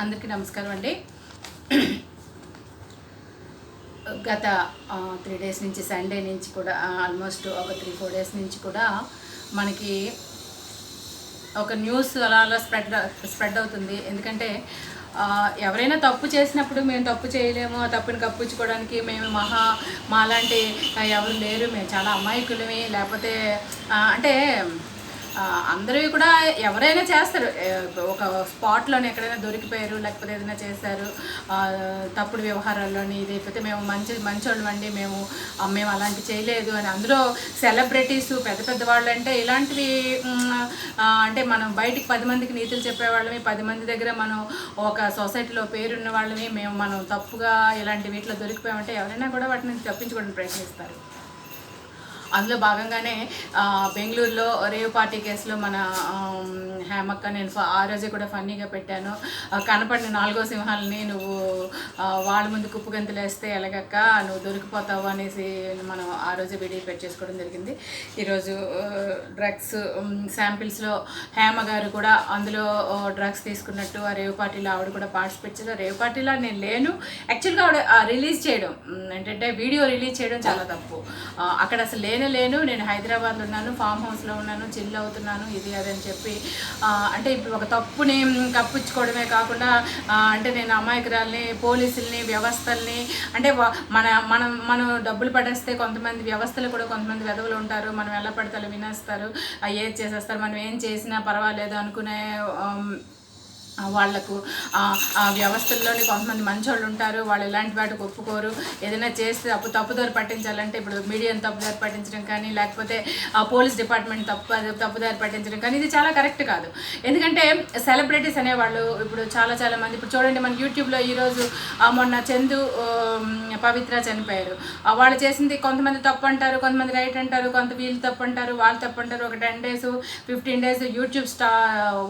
అందరికీ నమస్కారం అండి. గత త్రీ డేస్ నుంచి సండే నుంచి కూడా ఆల్మోస్ట్ ఒక త్రీ ఫోర్ డేస్ నుంచి కూడా మనకి ఒక న్యూస్ అలా అలా స్ప్రెడ్ స్ప్రెడ్ అవుతుంది. ఎందుకంటే ఎవరైనా తప్పు చేసినప్పుడు మేము తప్పు చేయలేము. ఆ తప్పుని కప్పించుకోవడానికి మేము మహా మాలాంటి ఎవరు లేరు. మేము చాలా అమాయకులమే. లేకపోతే అంటే అందరివి అందరూ కూడా ఎవరైనా చేస్తారు. ఒక స్పాట్లోనే ఎక్కడైనా దొరికిపోయారు లేకపోతే ఏదైనా చేశారు తప్పుడు వ్యవహారాల్లోని లేకపోతే మేము మంచి మంచోళ్ళు అండి మేము మేము అలాంటి చేయలేదు అని అందులో సెలబ్రిటీస్ పెద్ద పెద్ద వాళ్ళు అంటే ఇలాంటివి అంటే మనం బయటికి పది మందికి నీతులు చెప్పేవాళ్ళమి పది మంది దగ్గర మనం ఒక సొసైటీలో పేరున్న వాళ్ళని మేము మనం తప్పుగా ఇలాంటి వీటిలో దొరికిపోయామంటే ఎవరైనా కూడా వాటిని తప్పించుకోవడానికి ప్రయత్నిస్తారు. అందులో భాగంగానే బెంగళూరులో రేవ్ పార్టీ కేసులో మన హేమక్క నేను ఆ రోజే కూడా ఫన్నీగా పెట్టాను. కనపడిన నాలుగో సింహాలని నువ్వు వాళ్ళ ముందు కుప్పుగంతులేస్తే గంతులు వేస్తే ఎలాగక్క నువ్వు దొరికిపోతావు అనేసి మనం ఆ రోజే వీడియో పెట్ చేసుకోవడం జరిగింది. ఈరోజు డ్రగ్స్ శాంపిల్స్లో హేమ గారు కూడా అందులో డ్రగ్స్ తీసుకున్నట్టు ఆ రేవ్ పార్టీలో ఆవిడ కూడా పార్టిసిపేట్ చేశారు. రేవ్ పార్టీలో నేను లేను. యాక్చువల్గా ఆవిడ రిలీజ్ చేయడం ఏంటంటే వీడియో రిలీజ్ చేయడం చాలా తప్పు. అక్కడ అసలు నేను లేను నేను హైదరాబాద్లో ఉన్నాను ఫామ్ హౌస్లో ఉన్నాను చిల్ అవుతున్నాను ఇది అది అని చెప్పి అంటే ఇప్పుడు ఒక తప్పుని కప్పించుకోవడమే కాకుండా అంటే నేను అమాయకురాల్ని పోలీసుల్ని వ్యవస్థల్ని అంటే మన మనం మనం డబ్బులు పడేస్తే కొంతమంది వ్యవస్థలు కూడా కొంతమంది వెధవులు ఉంటారు. మనం ఎలా పడతాలో వినేస్తారు. ఏది చేసేస్తారు? మనం ఏం చేసినా పర్వాలేదు అనుకునే వాళ్ళకు ఆ, వాళ్ళకు ఆ, వ్యవస్థల్లోని కొంతమంది మంచోళ్ళు ఉంటారు వాళ్ళు ఇలాంటి వాటికి ఒప్పుకోరు. ఏదైనా చేస్తే తప్పు తప్పుదారి పట్టించాలంటే ఇప్పుడు మీడియాని తప్పుదారి పట్టించడం కానీ లేకపోతే ఆ పోలీస్ డిపార్ట్మెంట్ తప్పు తప్పుదారి పట్టించడం కానీ ఇది చాలా కరెక్ట్ కాదు. ఎందుకంటే సెలబ్రిటీస్ అనేవాళ్ళు ఇప్పుడు చాలా చాలా మంది ఇప్పుడు చూడండి మన యూట్యూబ్లో ఈరోజు మొన్న చందు పవిత్ర చనిపోయారు. వాళ్ళు చేసింది కొంతమంది తప్పు అంటారు కొంతమంది రైట్ అంటారు కొంత వీళ్ళు తప్పు అంటారు వాళ్ళు తప్పు అంటారు. ఒక ten days fifteen days YouTube స్టా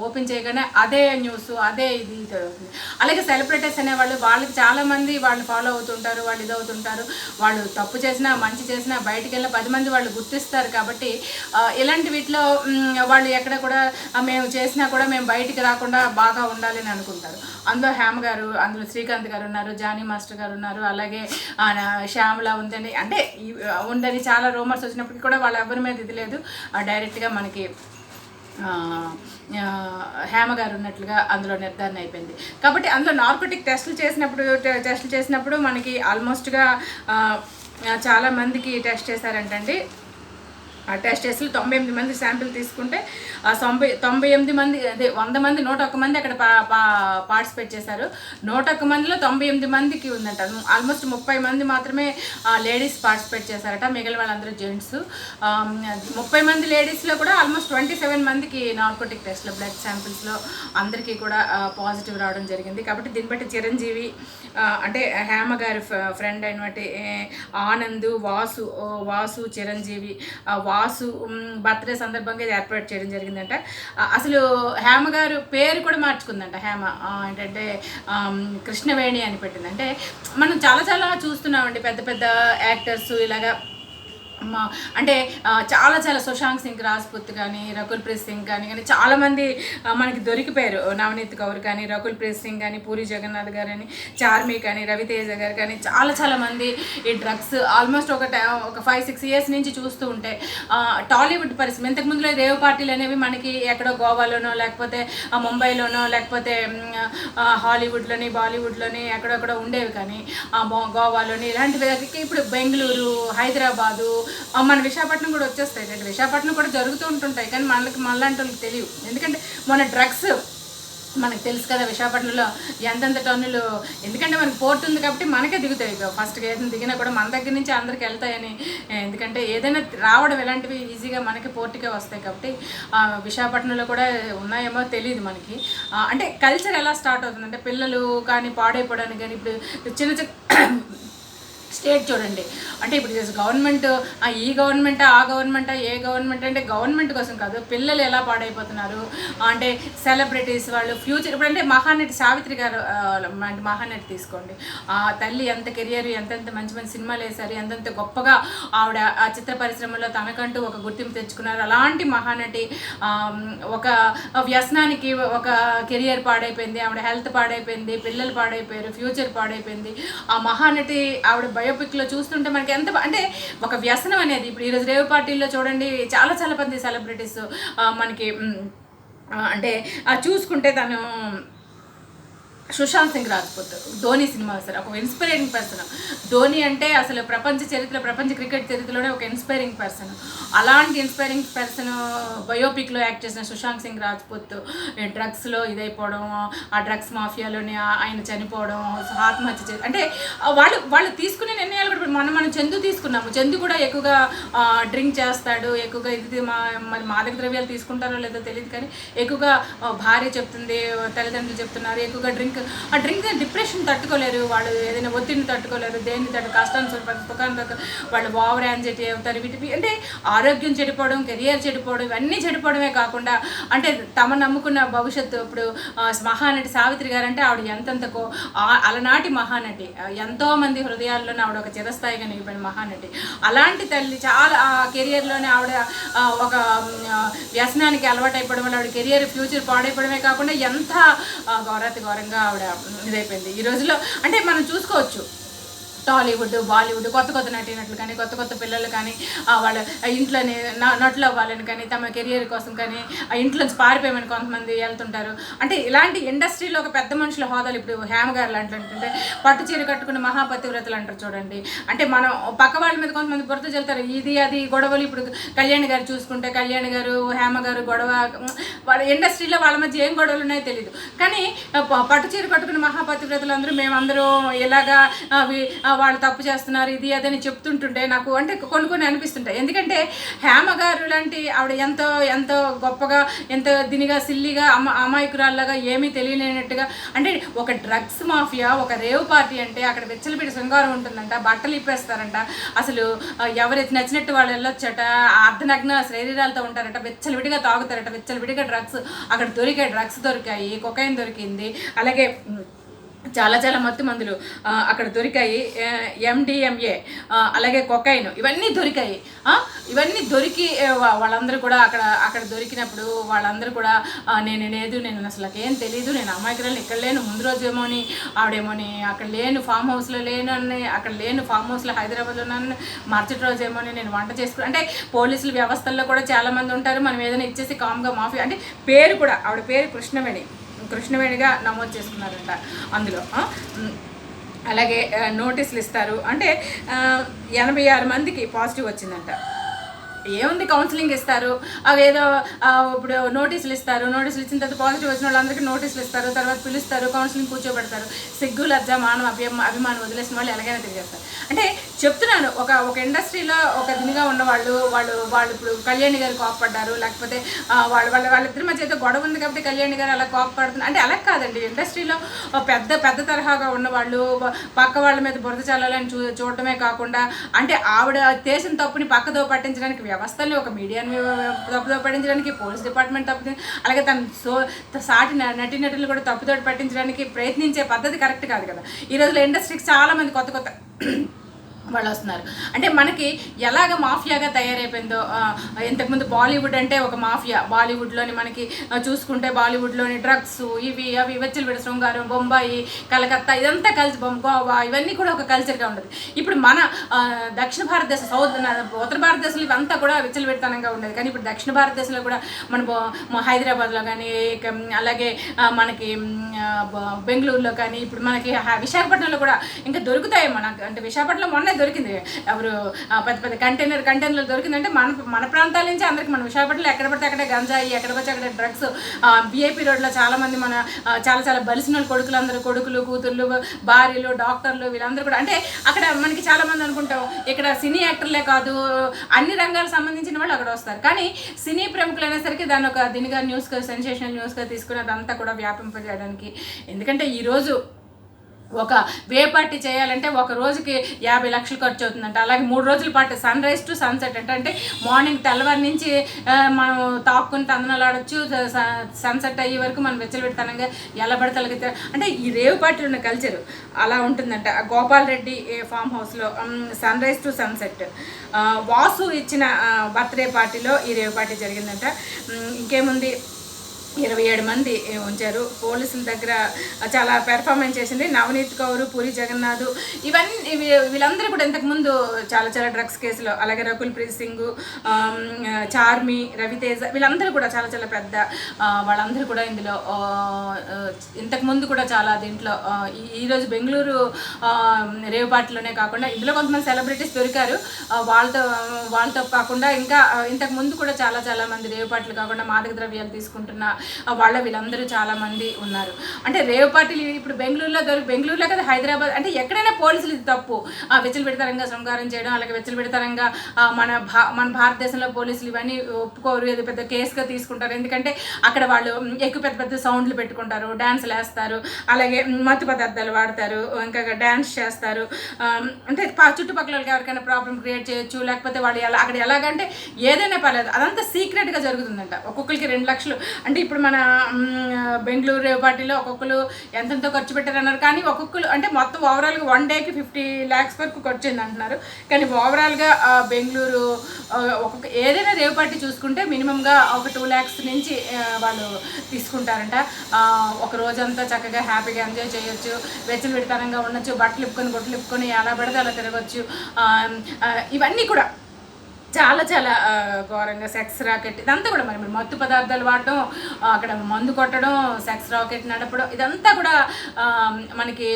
ఓపెన్ చేయగానే అదే న్యూస్ అదే ఇది జరుగుతుంది అలాగే సెలబ్రిటీస్ అనేవాళ్ళు వాళ్ళకి చాలామంది వాళ్ళు ఫాలో అవుతుంటారు వాళ్ళు ఇది అవుతుంటారు. వాళ్ళు తప్పు చేసినా మంచి చేసినా బయటికి వెళ్ళిన పది మంది వాళ్ళు గుర్తిస్తారు కాబట్టి ఇలాంటి వీటిలో వాళ్ళు ఎక్కడ కూడా మేము చేసినా కూడా మేము బయటికి రాకుండా బాగా ఉండాలి అని అనుకుంటారు. అందులో హ్యామ్ గారు అందులో శ్రీకాంత్ గారు ఉన్నారు జానీ మాస్టర్ గారు ఉన్నారు అలాగే శ్యామల ఉందని అంటే ఉందని చాలా రూమర్స్ వచ్చినప్పటికీ కూడా వాళ్ళ ఎవరి మీద ఇది లేదు. డైరెక్ట్గా మనకి హేమ గారు ఉన్నట్లుగా అందులో నిర్ధారణ అయిపోయింది. కాబట్టి అందులో నార్కోటిక్ టెస్టులు చేసినప్పుడు టెస్టులు చేసినప్పుడు మనకి ఆల్మోస్ట్గా చాలామందికి చాలా మందికి టెస్ట్ చేశారంటండి. టెస్ట్ టెస్ట్లు తొంభై ఎనిమిది మంది శాంపిల్ తీసుకుంటే తొంభై తొంభై ఎనిమిది మంది అదే వంద మంది నూట ఒక్క మంది అక్కడ పా పా- పార్టిసిపేట్ చేశారు. నూట ఒక్క మందిలో తొంభై ఎనిమిది మందికి ఉందంట. ఆల్మోస్ట్ ముప్పై మంది మాత్రమే లేడీస్ పార్టిసిపేట్ చేశారట మిగిలిన వాళ్ళందరూ జెంట్స్. ముప్పై మంది లేడీస్లో కూడా ఆల్మోస్ట్ ట్వంటీ సెవెన్ మందికి నార్కోటిక్ టెస్ట్లో బ్లడ్ శాంపిల్స్లో అందరికీ కూడా పాజిటివ్ రావడం జరిగింది. కాబట్టి దీన్ని బట్టి చిరంజీవి అంటే హేమ గారి ఫ్రెండ్ అయినటువంటి ఆనంద్ వాసు వాసు చిరంజీవి వా వాసు బర్త్డే సందర్భంగా ఇది ఏర్పాటు చేయడం జరిగిందంట. అసలు హేమ గారు పేరు కూడా మార్చుకుందంట. హేమ ఏంటంటే కృష్ణవేణి అని పెట్టింది. అంటే మనం చాలా చాలా చూస్తున్నామండి. పెద్ద పెద్ద యాక్టర్స్ ఇలాగా అంటే చాలా చాలా సుశాంత్ సింగ్ రాజ్పుత్ కానీ రకుల్ ప్రీత్ సింగ్ కానీ కానీ చాలామంది మనకి దొరికిపోయారు. నవనీత్ కౌర్ కానీ రకుల్ ప్రీత్ సింగ్ కానీ పూరి జగన్నాథ్ గారు అని చార్మి కానీ రవితేజ గారు కానీ చాలా చాలా మంది ఈ డ్రగ్స్ ఆల్మోస్ట్ ఒక ఒక ఫైవ్ సిక్స్ ఇయర్స్ నుంచి చూస్తూ ఉంటే టాలీవుడ్ పరిస్థితి ఇంతకు ముందులో రేవ్ పార్టీలు అనేవి మనకి ఎక్కడో గోవాలోనో లేకపోతే ముంబైలోనో లేకపోతే హాలీవుడ్లోని బాలీవుడ్లోని ఎక్కడెక్కడో ఉండేవి కానీ ఆ, గోవాలోని ఇలాంటి ఇప్పుడు బెంగళూరు హైదరాబాదు మన విశాఖపట్నం కూడా వచ్చేస్తాయి. అంటే విశాఖపట్నం కూడా జరుగుతూ ఉంటుంటాయి. కానీ మనకి మనలాంటి వాళ్ళకి తెలియవు. ఎందుకంటే మన డ్రగ్స్ మనకు తెలుసు కదా విశాఖపట్నంలో ఎంతెంత టన్నులు ఎందుకంటే మనకి పోర్ట్ ఉంది కాబట్టి మనకే దిగుతాయి. ఇక ఫస్ట్ ఏదైనా దిగినా కూడా మన దగ్గర నుంచి అందరికి వెళ్తాయని ఎందుకంటే ఏదైనా రావడం ఇలాంటివి ఈజీగా మనకి పోర్టుకే వస్తాయి కాబట్టి విశాఖపట్నంలో కూడా ఉన్నాయేమో తెలియదు మనకి. అంటే కల్చర్ ఎలా స్టార్ట్ అవుతుందంటే పిల్లలు కానీ పాడైపోవడానికి కానీ ఇప్పుడు చిన్న చిన్న స్టేట్ చూడండి. అంటే ఇప్పుడు గవర్నమెంట్ ఈ గవర్నమెంట్ ఆ గవర్నమెంట్ ఏ గవర్నమెంట్ అంటే గవర్నమెంట్ కోసం కాదు పిల్లలు ఎలా పాడైపోతున్నారు? అంటే సెలబ్రిటీస్ వాళ్ళు ఫ్యూచర్ ఇప్పుడు అంటే మహానటి సావిత్రి గారు అంటే మహానటి తీసుకోండి. ఆ తల్లి ఎంత కెరియర్ ఎంతెంత మంచి మంచి సినిమాలు వేశారు ఎంతెంత గొప్పగా ఆవిడ ఆ చిత్ర పరిశ్రమలో తనకంటూ ఒక గుర్తింపు తెచ్చుకున్నారు. అలాంటి మహానటి ఒక వ్యసనానికి ఒక కెరియర్ పాడైపోయింది ఆవిడ హెల్త్ పాడైపోయింది పిల్లలు పాడైపోయారు ఫ్యూచర్ పాడైపోయింది. ఆ మహానటి ఆవిడ భయ బయోపిక్లో చూస్తుంటే మనకి ఎంత అంటే ఒక వ్యసనం అనేది ఇప్పుడు ఈరోజు రేవు పార్టీల్లో చూడండి చాలా చాలా మంది సెలబ్రిటీస్ మనకి అంటే చూసుకుంటే తను సుశాంత్ సింగ్ రాజ్పూత్ ధోని సినిమా సార్ ఒక ఇన్స్పైరింగ్ పర్సన్ ధోని అంటే అసలు ప్రపంచ చరిత్ర ప్రపంచ క్రికెట్ చరిత్రలోనే ఒక ఇన్స్పైరింగ్ పర్సన్ అలాంటి ఇన్స్పైరింగ్ పర్సన్ బయోపిక్లో యాక్ట్ చేసిన సుశాంత్ సింగ్ రాజ్పూత్ డ్రగ్స్లో ఇదైపోవడం ఆ డ్రగ్స్ మాఫియాలోని ఆయన చనిపోవడం ఆత్మహత్య చే అంటే వాళ్ళు వాళ్ళు తీసుకునే నిర్ణయాలు కూడా మనం మనం చందు తీసుకున్నాము. చందు కూడా ఎక్కువగా డ్రింక్ చేస్తాడు ఎక్కువగా ఇది మా మరి మాదక ద్రవ్యాలు తీసుకుంటారో లేదో తెలియదు కానీ ఎక్కువగా భార్య చెప్తుంది తల్లిదండ్రులు చెప్తున్నారు ఎక్కువగా డ్రింక్ ఆ డ్రింక్ డిప్రెషన్ తట్టుకోలేరు. వాళ్ళు ఏదైనా ఒత్తిడిని తట్టుకోలేరు. దేన్ని తట్టు కష్టాన్ని సుఖాన్ని వాళ్ళు వాళ్ళు ఓవర్ యాంగ్జైటీ అవుతారు. వీటి అంటే ఆరోగ్యం చెడిపోవడం కెరియర్ చెడిపోవడం ఇవన్నీ చెడిపోవడమే కాకుండా అంటే తమ నమ్ముకున్న భవిష్యత్తు ఇప్పుడు మహానటి సావిత్రి గారు అంటే ఆవిడ ఎంతెంతకో అలనాటి మహానటి. ఎంతోమంది ఎంతో మంది హృదయాల్లోనే ఆవిడ ఒక చిరస్థాయిగా నిలిపోయిన మహానటి. అలాంటి తల్లి చాలా ఆ కెరియర్లోనే ఆవిడ ఒక వ్యసనానికి అలవాటు అయిపోవడం వల్ల ఆవిడ కెరియర్ ఫ్యూచర్ పాడైపోవడమే కాకుండా ఎంత ఘోరాతి ఘోరంగా ఆవిడ ఇదైపోయింది. ఈ రోజుల్లో అంటే మనం చూసుకోవచ్చు. టాలీవుడ్ బాలీవుడ్ కొత్త కొత్త నటినట్లు కానీ కొత్త కొత్త పిల్లలు కానీ వాళ్ళ ఇంట్లోనే నటులు అవ్వాలని కానీ తమ కెరియర్ కోసం కానీ ఆ ఇంట్లోంచి పారిపోయామని కొంతమంది వెళ్తుంటారు. అంటే ఇలాంటి ఇండస్ట్రీలో ఒక పెద్ద మనుషుల హోదాలు ఇప్పుడు హేమగారులు గారు అంటే పట్టు చీర కట్టుకున్న మహాపతివ్రతలు అంటారు చూడండి. అంటే మనం పక్క వాళ్ళ మీద కొంతమంది బురద చెల్తారు ఇది అది గొడవలు ఇప్పుడు కళ్యాణ్ గారు చూసుకుంటే కళ్యాణ్ గారు హేమ గారు గొడవ వాళ్ళ ఇండస్ట్రీలో వాళ్ళ మధ్య ఏం గొడవలు ఉన్నాయో తెలియదు కానీ ప- పట్టు చీర కట్టుకున్న మహాపతివ్రతలు అందరూ మేమందరూ ఇలాగా అవి వాళ్ళు తప్పు చేస్తున్నారు ఇది అదని చెప్తుంటుంటే నాకు అంటే కొన్ని కొన్ని అనిపిస్తుంటాయి. ఎందుకంటే హేమ గారు లాంటి ఆవిడ ఎంతో ఎంతో గొప్పగా ఎంతో దినిగా సిల్లిగా అమ్మ అమాయకురాల్లాగా ఏమీ తెలియలేనట్టుగా అంటే ఒక డ్రగ్స్ మాఫియా ఒక రేవ్ పార్టీ అంటే అక్కడ వెచ్చలపిడి శృంగారం ఉంటుందంట బట్టలు ఇప్పేస్తారంట. అసలు ఎవరైతే నచ్చినట్టు వాళ్ళు వెళ్ళొచ్చట అర్ధనగ్న శరీరాలతో ఉంటారట వెచ్చలవిడిగా తాగుతారట వెచ్చలవిడిగా డ్రగ్స్ అక్కడ దొరికాయి డ్రగ్స్ దొరికాయి కొకైన్ దొరికింది. అలాగే చాలా చాలా మత్తు మందులు అక్కడ దొరికాయి. ఎండిఎంఏ అలాగే కొకైన్ ఇవన్నీ దొరికాయి. ఇవన్నీ దొరికి వాళ్ళందరూ కూడా అక్కడ అక్కడ దొరికినప్పుడు వాళ్ళందరూ కూడా నేను లేదు నేను అసలు ఏం తెలియదు నేను అమాయకురాలు ఇక్కడ లేను ముందు రోజు ఏమోని ఆవిడేమోని అక్కడ లేను ఫామ్ హౌస్లో లేను అని అక్కడ లేను ఫామ్ హౌస్లో హైదరాబాద్లో ఉన్నాను మరుసటి రోజు ఏమోని నేను వంట చేసుకుని అంటే పోలీసుల వ్యవస్థల్లో కూడా చాలా మంది ఉంటారు మనం ఏదైనా ఇచ్చేసి కామ్గా మాఫీ అంటే పేరు కూడా ఆవిడ పేరు కృష్ణవేణి. కృష్ణవేణిగా నమోదు చేసుకున్నారంట అందులో. అలాగే నోటీసులు ఇస్తారు. అంటే ఎనభై ఆరు మందికి పాజిటివ్ వచ్చిందంట. ఏముంది కౌన్సిలింగ్ ఇస్తారు? అవేదో ఇప్పుడు నోటీసులు ఇస్తారు. నోటీసులు ఇచ్చిన తర్వాత పాజిటివ్ వచ్చిన వాళ్ళందరికీ నోటీసులు ఇస్తారు. తర్వాత పిలుస్తారు కౌన్సిలింగ్ కూర్చోబెడతారు. సిగ్గు లజ్జ మానం అభిమ అభిమానం వదిలేసిన వాళ్ళు ఎలాగైనా తిరిగేస్తారు. అంటే చెప్తున్నాను ఒక ఒక ఇండస్ట్రీలో ఒక దినిగా ఉన్నవాళ్ళు వాళ్ళు వాళ్ళు ఇప్పుడు కళ్యాణి గారు కోపపడ్డారు. లేకపోతే వాళ్ళు వాళ్ళ వాళ్ళ వాళ్ళిద్దరి మధ్య అయితే గొడవ ఉంది కాబట్టి కళ్యాణి గారు అలా కోపపడుతున్నారు. అంటే అలా కాదండి. ఇండస్ట్రీలో పెద్ద పెద్ద తరహాగా ఉన్నవాళ్ళు పక్క వాళ్ళ మీద బురద చల్లాలని చూ చూడటమే కాకుండా అంటే ఆవిడ చేసిన తప్పుని పక్కతో పట్టించడానికి వ్యవస్థల్ని ఒక మీడియాని తప్పుదో పట్టించడానికి పోలీస్ డిపార్ట్మెంట్ తప్పు అలాగే తన సో సాటి నటి నటులు కూడా తప్పుదోటి పట్టించడానికి ప్రయత్నించే పద్ధతి కరెక్ట్ కాదు కదా. ఈ రోజుల్లో ఇండస్ట్రీకి చాలా మంది కొత్త కొత్త వాళ్ళు వస్తున్నారు అంటే మనకి ఎలాగ మాఫియాగా తయారైపోయిందో ఇంతకుముందు బాలీవుడ్ అంటే ఒక మాఫియా. బాలీవుడ్లోని మనకి చూసుకుంటే బాలీవుడ్లోని డ్రగ్స్ ఇవి అవి వెచ్చలవిడి శృంగారం బొంబాయి కలకత్తా ఇదంతా కలిసి బొం- గోవా ఇవన్నీ కూడా ఒక కల్చర్గా ఉండదు ఇప్పుడు మన దక్షిణ భారతదేశ సౌత్ ఉత్తర భారతదేశంలో ఇవంతా కూడా విచ్చలవిడితనంగా ఉండేది. కానీ ఇప్పుడు దక్షిణ భారతదేశంలో కూడా మన బో- హైదరాబాద్లో కానీ అలాగే మనకి బెంగళూరులో కానీ ఇప్పుడు మనకి హ- విశాఖపట్నంలో కూడా ఇంకా దొరుకుతాయి మనకు అంటే విశాఖపట్నంలో మొన్న దొరికింది. ఎవరు పెద్ద పెద్ద కంటైనర్ కంటైనర్లు దొరికిందంటే మన మన ప్రాంతాల నుంచి అందరికి మన విశాఖపట్నంలో ఎక్కడ పడితే అక్కడే గంజాయి ఎక్కడ పడితే అక్కడ డ్రగ్స్ బీఐపీ రోడ్లో చాలామంది మన చాలా చాలా బలిసిన వాళ్ళ కొడుకులు అందరూ కొడుకులు కూతుర్లు భార్యలు డాక్టర్లు వీళ్ళందరూ కూడా అంటే అక్కడ మనకి చాలామంది అనుకుంటాం ఇక్కడ సినీ యాక్టర్లే కాదు అన్ని రంగాలకు సంబంధించిన వాళ్ళు అక్కడ వస్తారు. కానీ సినీ ప్రముఖులు అనేసరికి దాన్ని ఒక దీనిగా న్యూస్గా సెన్సేషనల్ న్యూస్గా తీసుకుని అదంతా కూడా వ్యాపింపజేయడానికి. ఎందుకంటే ఈరోజు ఒక వే పార్టీ చేయాలంటే ఒక రోజుకి యాభై లక్షలు ఖర్చు అవుతుందంట. అలాగే మూడు రోజుల పాటు సన్ రైజ్ టు సన్సెట్ అంటే. అంటే మార్నింగ్ తెల్లవారి నుంచి మనం తాక్కుని తందనాలు ఆడొచ్చు సన్సెట్ అయ్యే వరకు మనం వెచ్చలబెడతానంగా ఎలా పడితే అంటే ఈ రేవ్ పార్టీలో ఉన్న కల్చర్ అలా ఉంటుందంట. గోపాల్ రెడ్డి ఫామ్ హౌస్లో sunrise to sunset Vasu ఇచ్చిన బర్త్డే పార్టీలో ఈ రేవ్ పార్టీ జరిగిందంట. ఇంకేముంది? ఇరవై ఏడు మంది ఉంచారు. పోలీసుల దగ్గర చాలా పెర్ఫార్మెన్స్ చేసింది. నవనీత్ కౌర్ పూరి జగన్నాథ్ ఇవన్నీ ఇవి- వీళ్ళందరూ కూడా ఇంతకుముందు చాలా చాలా డ్రగ్స్ కేసులో అలాగే రకుల్ ప్రీత్ సింగ్ చార్మి రవితేజ వీళ్ళందరూ కూడా చాలా చాలా పెద్ద వాళ్ళందరూ కూడా ఇందులో ఇంతకుముందు కూడా చాలా దీంట్లో ఈ- ఈరోజు బెంగళూరు ఆ, రేవ్ పార్టీలోనే కాకుండా ఇందులో కొంతమంది సెలబ్రిటీస్ దొరికారు. వాళ్ళతో వాళ్ళతో కాకుండా ఇంకా ఇంతకుముందు ఇంతకు ముందు కూడా చాలా చాలా మంది రేవ్ పార్టీలు కాకుండా మాదక ద్రవ్యాలు తీసుకుంటున్న వాళ్ళ వీళ్ళందరూ చాలా మంది ఉన్నారు. అంటే రేవ్ పార్టీలు ఇప్పుడు బెంగళూరులో దొరికి బెంగళూరులో కదా హైదరాబాద్ అంటే ఎక్కడైనా పోలీసులు ఇది తప్పు. ఆ, వెచ్చలు పెడతారంగా శృంగారం చేయడం అలాగే వెచ్చలు పెడతారంగా మన భా మన భారతదేశంలో పోలీసులు ఇవన్నీ ఒప్పుకోరు ఇది పెద్ద కేసుగా తీసుకుంటారు. ఎందుకంటే అక్కడ వాళ్ళు ఎక్కువ పెద్ద పెద్ద సౌండ్లు పెట్టుకుంటారు డ్యాన్స్లు వేస్తారు అలాగే మత్తు పదార్థాలు వాడతారు ఇంకా డ్యాన్స్ చేస్తారు. అంటే చుట్టుపక్కల వాళ్ళకి ఎవరికైనా ప్రాబ్లం క్రియేట్ చేయొచ్చు లేకపోతే వాళ్ళు ఎలా అక్కడ ఎలాగంటే ఏదైనా పర్లేదు అదంతా సీక్రెట్గా జరుగుతుందంట. ఒక్కొక్కరికి రెండు లక్షలు అంటే ఇప్పుడు ఇప్పుడు మన బెంగళూరు రేవ్ పార్టీలో ఒక్కొక్కరు ఎంతెంతో ఖర్చు పెట్టారన్నారు కానీ ఒక్కొక్కరు అంటే మొత్తం ఓవరాల్గా వన్ డేకి ఫిఫ్టీ ల్యాక్స్ వరకు ఖర్చు అంటున్నారు. కానీ ఓవరాల్గా బెంగళూరు ఒక్కొక్క ఏదైనా రేవ్ పార్టీ చూసుకుంటే మినిమంగా ఒక టూ ల్యాక్స్ నుంచి వాళ్ళు తీసుకుంటారంట. ఒక రోజంతా చక్కగా హ్యాపీగా ఎంజాయ్ చేయొచ్చు. వెచ్చలు విడతనంగా ఉండొచ్చు. బట్టలు ఇప్పుకొని బొట్టలు ఇప్పుకొని ఎలా పడితే అలా తిరగచ్చు. ఇవన్నీ కూడా చాలా చాలా ఘోరంగా సెక్స్ రాకెట్ ఇదంతా కూడా మరి మత్తు పదార్థాలు వాడడం అక్కడ మందు కొట్టడం సెక్స్ రాకెట్ నడపడం ఇదంతా కూడా మనకి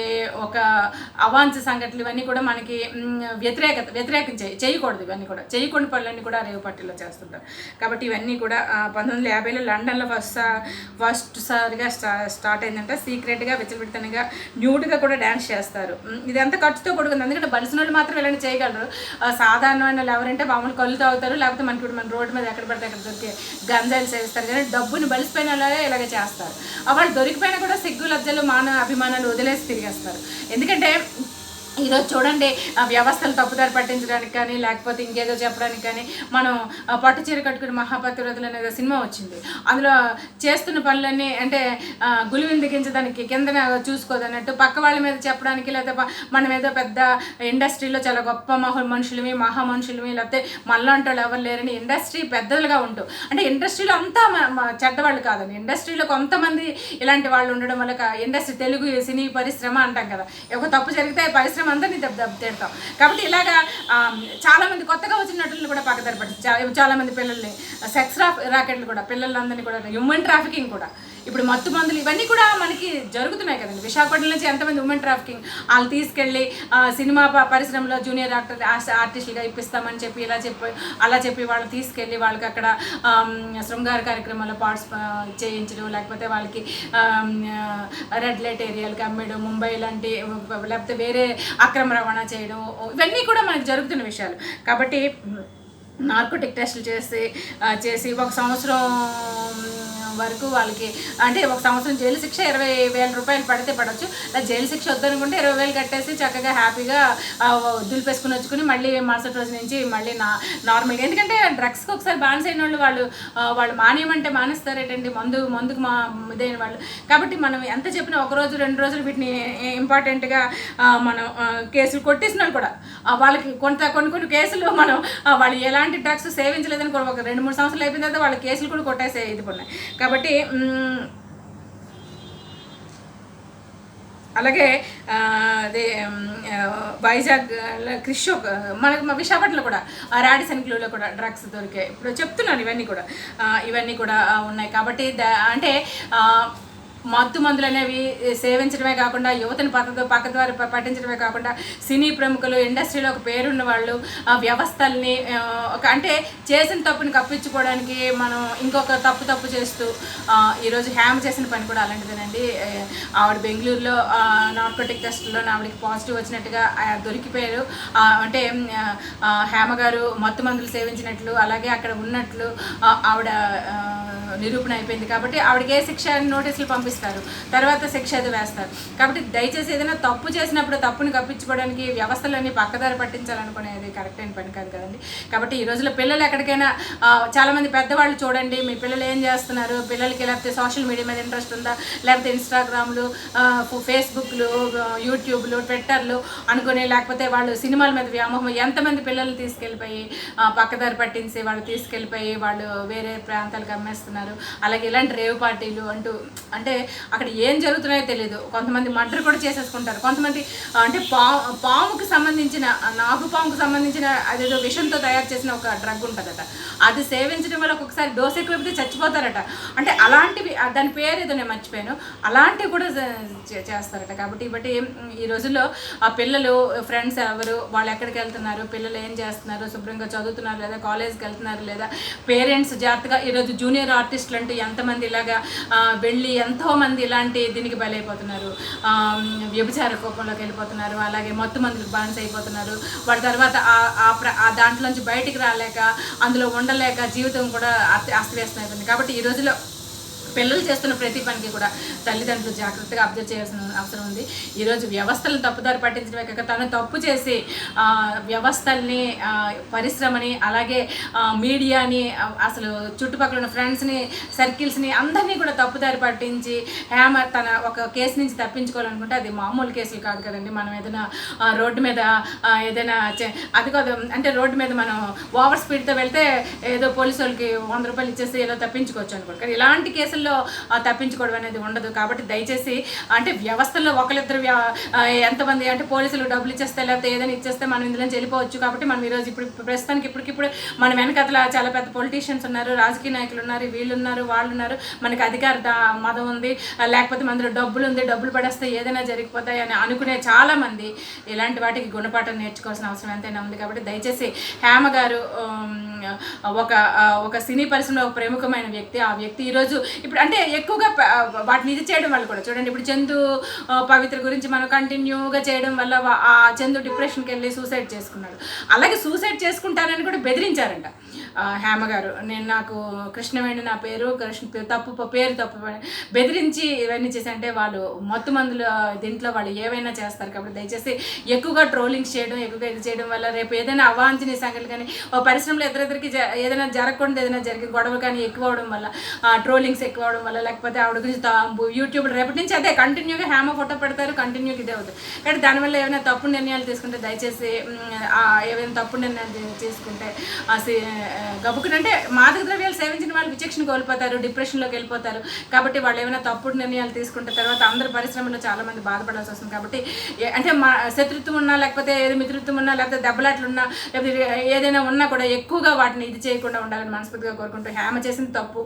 ఒక అవాంఛ సంఘటనలు ఇవన్నీ కూడా మనకి వ్యతిరేకత వ్యతిరేకం చేయ చేయకూడదు ఇవన్నీ కూడా. చేయకూడని పనులన్నీ కూడా రేవు పార్టీలో చేస్తుంటారు. కాబట్టి ఇవన్నీ కూడా పంతొమ్మిది వందల యాభైలో లండన్లో ఫస్ట్ ఫస్ట్ సారిగా స్టార్ట్ అయిందంటే. సీక్రెట్గా విచ్చలవిడతనగా న్యూడ్గా కూడా డ్యాన్స్ చేస్తారు. ఇదంతా ఖర్చుతో కూడుకుంది. ఎందుకంటే బలిసిన వాళ్ళు మాత్రం ఇలాంటి చేయగలరు. సాధారణమైన వాళ్ళు ఎవరంటే మామూలు కళ్ళు తాగుతారు లేకపోతే మనకి ఇప్పుడు మన రోడ్డు మీద ఎక్కడ పడితే అక్కడ దొరికే గంజాయిలు సేవిస్తారు కానీ డబ్బుని బలిసిపోయిన వాళ్ళే ఇలాగే చేస్తారు. వాళ్ళు దొరికిపోయినా కూడా సిగ్గు లజ్జలు మాన అభిమానాలు వదిలేసి తిరిగేస్తారు. ఎందుకంటే ఈరోజు చూడండి ఆ వ్యవస్థలు తప్పుదారి పట్టించడానికి కానీ లేకపోతే ఇంకేదో చెప్పడానికి కానీ మనం పట్టు చీర కట్టుకుని మహాపతివ్రతలు అనేది సినిమా వచ్చింది. అందులో చేస్తున్న పనులన్నీ అంటే ఆ, గులివిని దిగించడానికి కిందన చూసుకోదన్నట్టు పక్క వాళ్ళ మీద చెప్పడానికి లేకపోతే మనం ఏదో పెద్ద ఇండస్ట్రీలో చాలా గొప్ప మహా మనుషులమి మహా మనుషులమి లేకపోతే మనలాంటి వాళ్ళు ఎవరు లేరని ఇండస్ట్రీ పెద్దలుగా ఉంటూ అంటే ఇండస్ట్రీలో అంతా చెడ్డవాళ్ళు కాదండి. ఇండస్ట్రీలో కొంతమంది ఇలాంటి వాళ్ళు ఉండడం వల్ల ఇండస్ట్రీ తెలుగు సినీ పరిశ్రమ అంటాం కదా. ఒక తప్పు జరిగితే పరిశ్రమ అందరినీ దెబ్బ దెబ్బ తిడతాం. కాబట్టి ఇలాగా చాలామంది కొత్తగా వచ్చిన నటులను కూడా పక్కదారి పట్టించి చాలా మంది పిల్లల్ని సెక్స్ రా రాకెట్లు కూడా పిల్లలందరినీ కూడా హ్యూమన్ ట్రాఫికింగ్ కూడా. ఇప్పుడు మత్తు మందులు ఇవన్నీ కూడా మనకి జరుగుతున్నాయి కదండి. విశాఖపట్నం నుంచి ఎంతమంది ఉమెన్ ట్రాఫికింగ్ వాళ్ళు తీసుకెళ్ళి సినిమా ప- పరిశ్రమలో జూనియర్ యాక్టర్ ఆర్టిస్టులుగా ఇప్పిస్తామని చెప్పి ఇలా చెప్పి అలా చెప్పి వాళ్ళు తీసుకెళ్ళి వాళ్ళకి అక్కడ శృంగార కార్యక్రమాల్లో పార్ట్స్ చేయించడం లేకపోతే వాళ్ళకి రెడ్ లైట్ ఏరియాలకి అమ్మేయడం ముంబై లాంటి లేకపోతే వేరే అక్రమ రవాణా చేయడం ఇవన్నీ కూడా మనకి జరుగుతున్న విషయాలు. కాబట్టి నార్కోటిక్ టెస్టులు చేసి చేసి ఒక సంవత్సరం వరకు వాళ్ళకి అంటే ఒక సంవత్సరం జైలు శిక్ష ఇరవై వేల రూపాయలు పడితే పడవచ్చు లేదా జైలు శిక్ష వద్దనుకుంటే ఇరవై వేలు కట్టేసి చక్కగా హ్యాపీగా ఆ, దులిపేసుకుని వచ్చుకుని మళ్ళీ మరుసటి రోజు నుంచి మళ్ళీ నా నార్మల్గా. ఎందుకంటే డ్రగ్స్కి ఒకసారి బానిస అయిన వాళ్ళు వాళ్ళు వాళ్ళు మానేయమంటే మానేస్తారేటండి. మందు మందుకు మా ఇదైన వాళ్ళు. కాబట్టి మనం ఎంత చెప్పినా ఒక రోజు రెండు రోజులు వీటిని ఇంపార్టెంట్గా మనం కేసులు కొట్టేసిన వాళ్ళు కూడా. వాళ్ళకి కొంత కొన్ని కొన్ని కేసులు మనం వాళ్ళు ఎలాంటి డ్రగ్స్ సేవించలేదని కూడా ఒక రెండు మూడు సంవత్సరాలు అయిపోయిన తర్వాత వాళ్ళ కేసులు కూడా కొట్టేసే ఇది ఉన్నాయి. కాబట్టి అలాగే అదే వైజాగ్ క్రిషో మనకు మా విశాఖపట్నంలో కూడా ఆ రాడిసన్ క్లూలో కూడా డ్రగ్స్ దొరికాయి. ఇప్పుడు చెప్తున్నాను ఇవన్నీ కూడా. ఇవన్నీ కూడా ఉన్నాయి. కాబట్టి అంటే మత్తు మందులు అనేవి సేవించడమే కాకుండా యువతని పక్క పక్క ద్వారా పట్టించడమే కాకుండా సినీ ప్రముఖులు ఇండస్ట్రీలో ఒక పేరున్న వాళ్ళు ఆ వ్యవస్థల్ని ఒక అంటే చేసిన తప్పుని కప్పించుకోవడానికి మనం ఇంకొక తప్పు తప్పు చేస్తూ ఈరోజు హ్యామ చేసిన పని కూడా అలాంటిదేనండి. ఆవిడ బెంగళూరులో నార్కోటిక్ టెస్ట్లో ఆవిడకి పాజిటివ్ వచ్చినట్టుగా దొరికిపోయారు. అంటే హేమ గారు మత్తు మందులు సేవించినట్లు అలాగే అక్కడ ఉన్నట్లు ఆవిడ నిరూపణ అయిపోయింది. కాబట్టి ఆవిడకి ఏ శిక్ష నోటీసులు పంపి కప్పిస్తారు తర్వాత శిక్ష అది వేస్తారు. కాబట్టి దయచేసి ఏదైనా తప్పు చేసినప్పుడు తప్పుని కప్పించుకోవడానికి వ్యవస్థలన్నీ పక్కదారి పట్టించాలనుకునేది కరెక్ట్ అయిన పని కాదు కదండి. కాబట్టి ఈ రోజుల్లో పిల్లలు ఎక్కడికైనా చాలామంది పెద్దవాళ్ళు చూడండి మీ పిల్లలు ఏం చేస్తున్నారు? పిల్లలకి లేకపోతే సోషల్ మీడియా మీద ఇంట్రెస్ట్ ఉందా? లేకపోతే ఇన్స్టాగ్రామ్లు ఫేస్బుక్లు యూట్యూబ్లు ట్విట్టర్లు అనుకుని లేకపోతే వాళ్ళు సినిమాల మీద వ్యామోహం ఎంతమంది పిల్లలు తీసుకెళ్ళిపోయి పక్కదారి పట్టించి వాళ్ళు తీసుకెళ్ళిపోయి వాళ్ళు వేరే ప్రాంతాలకు అమ్మేస్తున్నారు. అలాగే ఇలాంటి రేవు పార్టీలు అంటూ అంటే అక్కడ ఏం జరుగుతున్నాయో తెలియదు కొంతమంది మర్డర్ కూడా చేసేసుకుంటారు. కొంతమంది అంటే పా పాముకి సంబంధించిన నాగు పాముకు సంబంధించిన అదేదో విషంతో తయారు చేసిన ఒక డ్రగ్ ఉంటుందట. అది సేవించడం వల్ల ఒక్కొక్కసారి డోస్ ఎక్కువ చచ్చిపోతారట. అంటే అలాంటివి దాని పేరు ఏదో నేను మర్చిపోయాను. అలాంటివి కూడా చేస్తారట. కాబట్టి బట్టి ఈ రోజుల్లో ఆ పిల్లలు ఫ్రెండ్స్ ఎవరు వాళ్ళు ఎక్కడికి వెళ్తున్నారు పిల్లలు ఏం చేస్తున్నారు శుభ్రంగా చదువుతున్నారు లేదా కాలేజ్కి వెళ్తున్నారు లేదా పేరెంట్స్ జాగ్రత్తగా ఈరోజు జూనియర్ ఆర్టిస్టులు అంటూ ఎంతమంది ఇలాగా ఆ, ఎక్కువ మంది ఇలాంటి దీనికి బలైపోతున్నారు. ఆ, వ్యభిచార కోపంలోకి వెళ్ళిపోతున్నారు. అలాగే మత్తు మందులకు బాన్స్ అయిపోతున్నారు. వాటి తర్వాత ఆ- ఆ ప్ర- ఆ దాంట్లోంచి బయటికి రాలేక అందులో ఉండలేక జీవితం కూడా అస్త అస్తవ్యస్తం అయిపోయింది కాబట్టి ఈ రోజులో పిల్లలు చేస్తున్న ప్రతి పనికి కూడా తల్లిదండ్రులు జాగ్రత్తగా అబ్జర్వ్ చేయాల్సిన అవసరం ఉంది. ఈరోజు వ్యవస్థలను తప్పుదారి పట్టించడమే కాక తను తప్పు చేసి వ్యవస్థల్ని పరిశ్రమని అలాగే మీడియాని అసలు చుట్టుపక్కల ఉన్న ఫ్రెండ్స్ని సర్కిల్స్ని అందరినీ కూడా తప్పుదారి పట్టించి హ్యామర్ తన ఒక కేసు నుంచి తప్పించుకోవాలనుకుంటే అది మామూలు కేసులు కాదు కదండి. మనం ఏదైనా రోడ్డు మీద ఏదైనా చే- అది కాదు అంటే రోడ్డు మీద మనం ఓవర్ స్పీడ్తో వెళ్తే ఏదో పోలీసు వాళ్ళకి వంద రూపాయలు ఇచ్చేసి ఏదో తప్పించుకోవచ్చు అనుకోండి కానీ ఇలాంటి కేసులు వ్యవస్థల్లో తప్పించుకోవడం అనేది ఉండదు. కాబట్టి దయచేసి అంటే వ్యవస్థల్లో ఒకరిద్దరు ఎంతమంది అంటే పోలీసులు డబ్బులు ఇచ్చేస్తే లేకపోతే ఏదైనా ఇచ్చేస్తే మనం ఇందులో వెళ్ళిపోవచ్చు. కాబట్టి మనం ఈరోజు ఇప్పుడు ఇప్పుడు ప్రస్తుతానికి ఇప్పటికిప్పుడు మన వెనకతల చాలా పెద్ద పొలిటీషియన్స్ ఉన్నారు రాజకీయ నాయకులు ఉన్నారు వీళ్ళు ఉన్నారు వాళ్ళు ఉన్నారు మనకి అధికార దా- మదం ఉంది. లేకపోతే మనలో డబ్బులు ఉంది డబ్బులు పడేస్తే ఏదైనా జరిగిపోతాయి అని అనుకునే చాలా మంది ఇలాంటి వాటికి గుణపాఠం నేర్చుకోవాల్సిన అవసరం ఎంతైనా ఉంది. కాబట్టి దయచేసి హేమ గారు ఒక ఒక సినీ పరిశ్రమలో ఒక ప్రముఖమైన వ్యక్తి. ఆ వ్యక్తి ఈరోజు ఇప్పుడు అంటే ఎక్కువగా వాటిని ఇది చేయడం వల్ల కూడా చూడండి ఇప్పుడు చందు పవిత్ర గురించి మనం కంటిన్యూగా చేయడం వల్ల ఆ చందు డిప్రెషన్కి వెళ్ళి సూసైడ్ చేసుకున్నాడు. అలాగే సూసైడ్ చేసుకుంటారని కూడా బెదిరించారంట. హేమ గారు నేను నాకు కృష్ణవేణి నా పేరు కృష్ణ తప్పు పేరు తప్పు బెదిరించి ఇవన్నీ చేశారంటే వాళ్ళు మొత్తం మందులు దీంట్లో వాళ్ళు ఏవైనా చేస్తారు కాబట్టి దయచేసి ఎక్కువగా ట్రోలింగ్ చేయడం ఎక్కువగా ఇది చేయడం వల్ల రేపు ఏదైనా అవాంఛనీయ సంఘటన కానీ ఓ పరిశ్రమలో ఇద్దరిద్దరికి జ- ఏదైనా జరగకుండా ఏదైనా జరిగే గొడవ కానీ ఎక్కువ అవడం వల్ల ట్రోలింగ్స్ ఎక్కువ అవడం వల్ల లేకపోతే ఆవిడ గురించి యూట్యూబ్ రేపటి నుంచి అదే కంటిన్యూగా హ్యామ ఫోటో పెడతారు కంటిన్యూగా ఇదే అవుతుంది. కానీ దానివల్ల ఏమైనా తప్పు నిర్ణయాలు తీసుకుంటే దయచేసి ఏవైనా ఏమైనా తప్పు నిర్ణయాలు తీసుకుంటే గబుకుని అంటే గబుకునంటే మాదక ద్రవ్యాలు సేవించిన వాళ్ళు విచక్షణ కోల్పోతారు డిప్రెషన్లోకి వెళ్ళిపోతారు. కాబట్టి వాళ్ళు ఏమైనా తప్పుడు నిర్ణయాలు తీసుకుంటే తర్వాత అందరి పరిశ్రమలో చాలా మంది బాధపడాల్సి వస్తుంది. కాబట్టి అంటే మా శత్రుత్వం ఉన్నా లేకపోతే ఏది మిత్రుత్వం ఉన్నా లేకపోతే దెబ్బలాట్లు ఉన్నా లేకపోతే ఏదైనా ఉన్నా కూడా ఎక్కువగా వాటిని ఇది చేయకుండా ఉండాలని మనస్ఫూర్తిగా కోరుకుంటూ హేమ చేసింది తప్పు.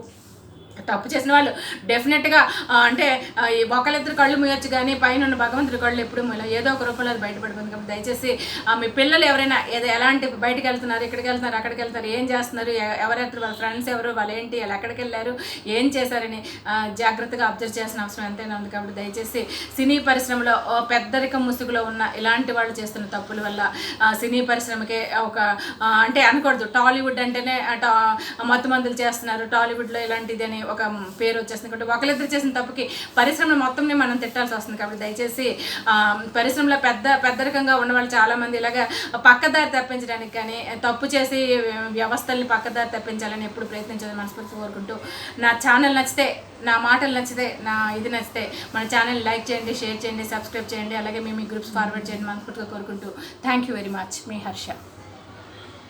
తప్పు చేసిన వాళ్ళు. డెఫినెట్గా అంటే ఈ ఒకళ్ళిద్దరు కళ్ళు మూయొచ్చు కానీ పైన ఉన్న భగవంతుడి కళ్ళు ఎప్పుడు మూయలేదు ఏదో ఒక రూపంలో అది బయటపడిపోయింది కాబట్టి దయచేసి మీ పిల్లలు ఎవరైనా ఏదో ఎలాంటి బయటకు వెళ్తున్నారు ఇక్కడికి వెళ్తున్నారు అక్కడికి వెళ్తున్నారు ఏం చేస్తున్నారు ఎవరెత్తారు వాళ్ళ ఫ్రెండ్స్ ఎవరు వాళ్ళు ఏంటి వాళ్ళు ఎక్కడికి వెళ్ళారు ఏం చేశారని జాగ్రత్తగా అబ్జర్వ్ చేసిన అవసరం ఎంతైనా ఉంది కాబట్టి దయచేసి సినీ పరిశ్రమలో ఓ పెద్దరికం ముసుగులో ఉన్న ఇలాంటి వాళ్ళు చేస్తున్న తప్పుల వల్ల సినీ పరిశ్రమకే ఒక అంటే అనకూడదు. టాలీవుడ్ అంటేనే టా- మత్తు మందులు చేస్తున్నారు. టాలీవుడ్లో ఇలాంటిది అని ఒక పేరు వచ్చేస్తుంది కాబట్టి ఒకరిద్దరు చేసిన తప్పుకి పరిశ్రమ మొత్తంని మనం తిట్టాల్సి వస్తుంది. కాబట్టి దయచేసి పరిశ్రమలో పెద్ద పెద్దరికంగా ఉన్న వాళ్ళు చాలామంది ఇలాగ పక్కదారి తప్పించడానికి కానీ తప్పు చేసి వ్యవస్థల్ని పక్కదారి తప్పించాలని ఎప్పుడు ప్రయత్నించాలని మనస్ఫూర్తి కోరుకుంటూ నా ఛానల్ నచ్చితే నా మాటలు నచ్చితే నా ఇది నచ్చితే మన ఛానల్ లైక్ చేయండి షేర్ చేయండి సబ్స్క్రైబ్ చేయండి అలాగే మేము మీ గ్రూప్స్ ఫార్వర్డ్ చేయండి మనస్ఫూర్తిగా కోరుకుంటూ. Thank you very much. Me Harsha.